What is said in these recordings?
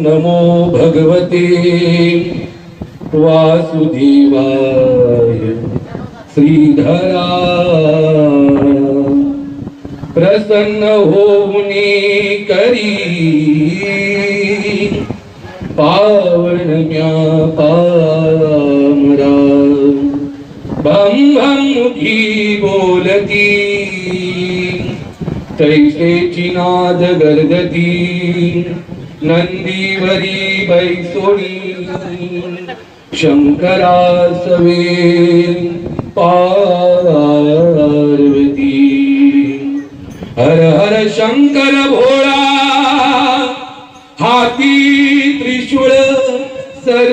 नमो भगवते वासुदेवाय श्रीधरा प्रसन्न होऊनी करी। पावनम्या पामरा भम भम मुखी बोलती। तैसे चिनाद गर्गती नंदीवरी बैसोणी शंकरा सवे पार्वती हर हर शंकर भोळा हाती त्रिशूळ सर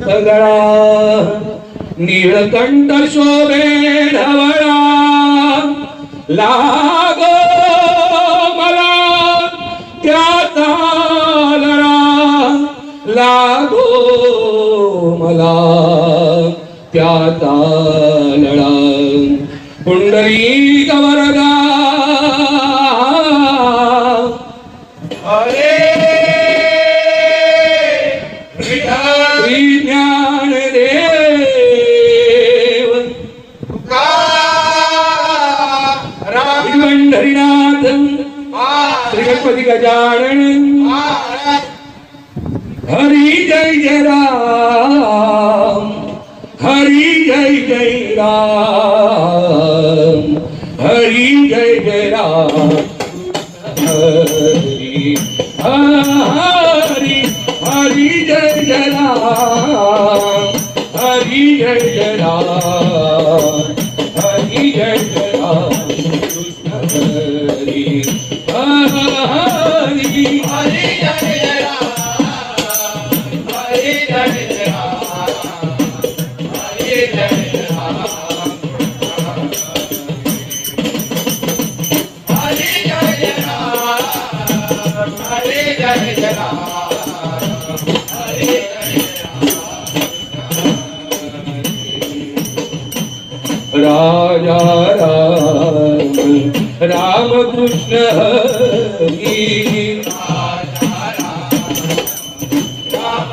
सगळा नीळकंठ शोभे ढवळा ला मला त्याचा लळा पुंडरी हरी जय जय राम हरी जय जय राम हरी हरी हरी जय जय राम हरी जय जय राम हरी जय जय राम कृष्ण हरी हरी हरी राजा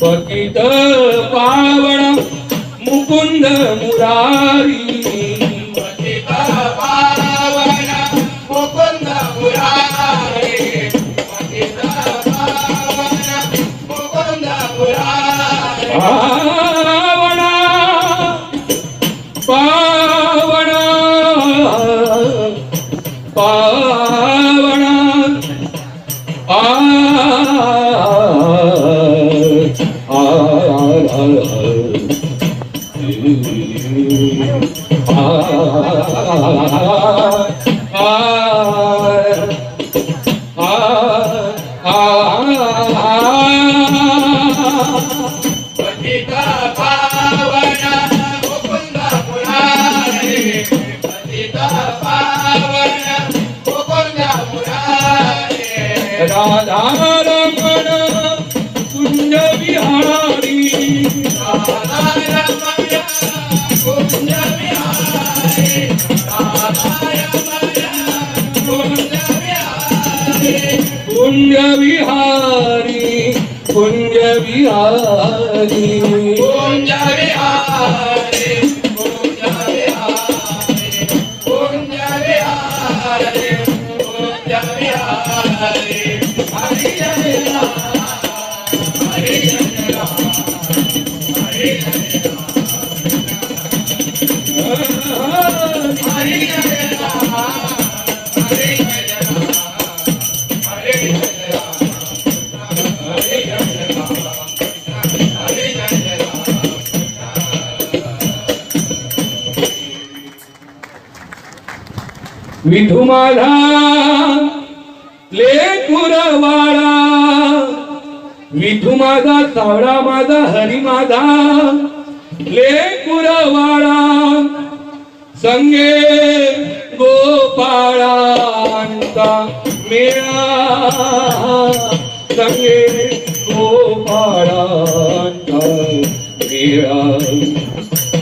पतित पावन मुकुंद मुरारी. विहारी कुंज विहारी कुंज विहारी Thank you. विठू माझा लेकुरवाळा विठू माझा सावळा माझा हरी माझा. लेकुरवाळा संगे गोपाळांचा मेळा. संगे गोपाळांचा मेळा.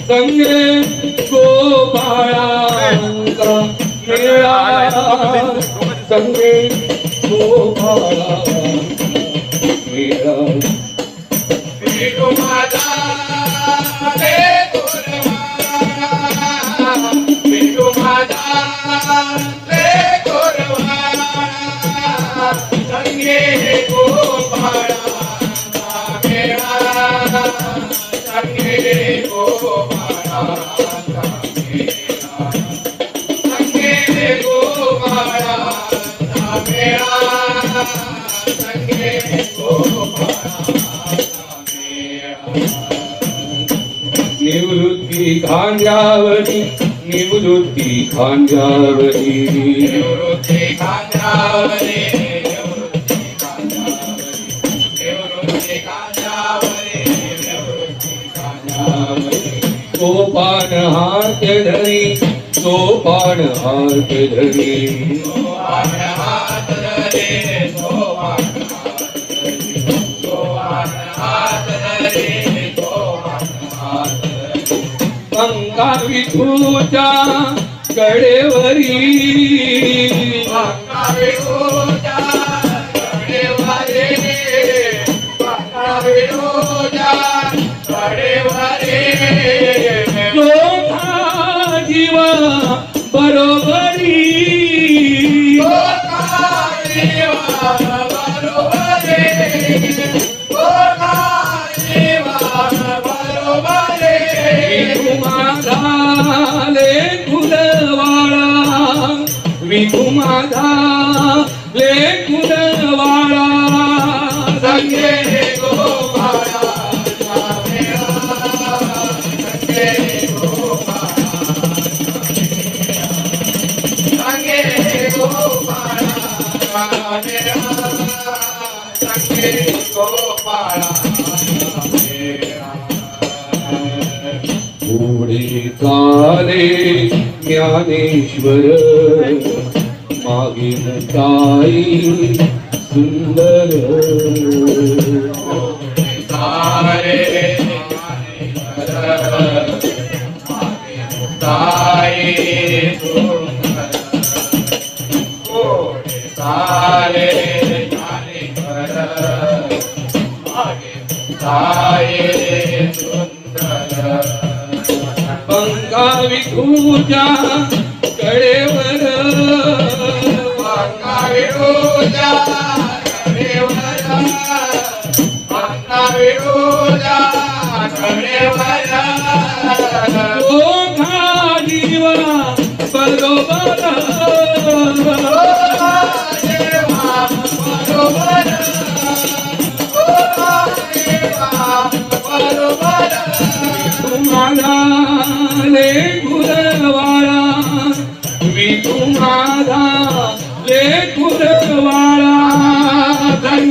संगे गोपाळा संगे गोपाळांचा मेळा निवृत्ती खांद्यावरी निवृत्ती खांद्यावरी सोपान हात धरी सोपान हात धरी. का विठूच्या कडेवरी. लोका विठू माझा ले कुलवाळा संगे पुढे काले ज्ञानेश्वर. मागील ताई सुंदर पंका विठूच्या ओघा जीवा बरोबर तुम्हाला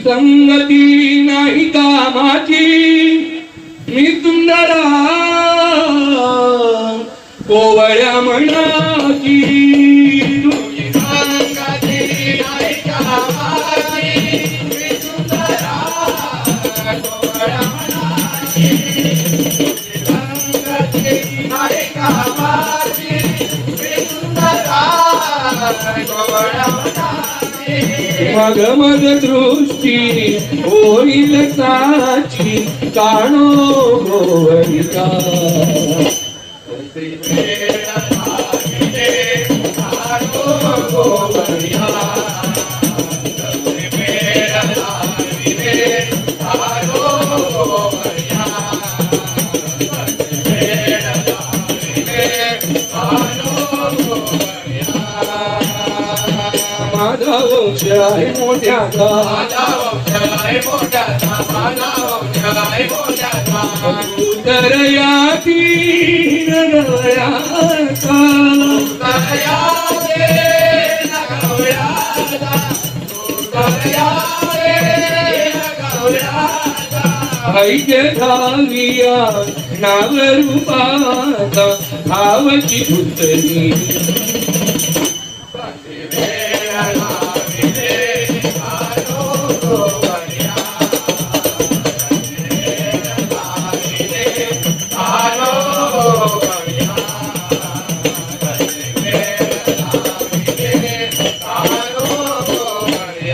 संगती नाही कामाची. मी सुंदरा कोवळ्या मनाची. तुझी संगती नाही कामाची. मी सुंदरा कोवळ्या मनाची. तुझी मग मग दृष्टी होईल साची काणो गोवरिका माझा वंश आहे मोठ्याचा ऐके धाविया नाव रूपाचा भावची पुतणी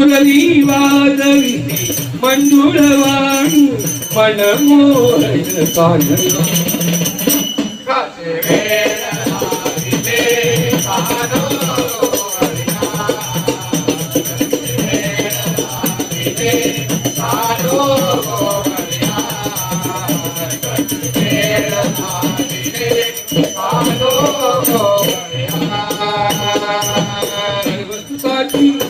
मुरली वाजवी मंजुळवाणी मन मोहन कानला सर्वसुखाची संगती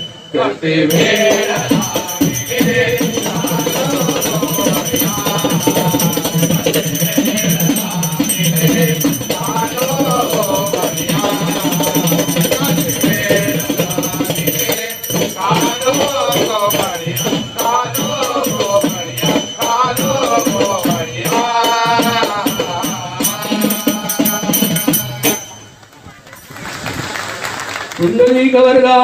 करते वेळ कुंडली गवरदा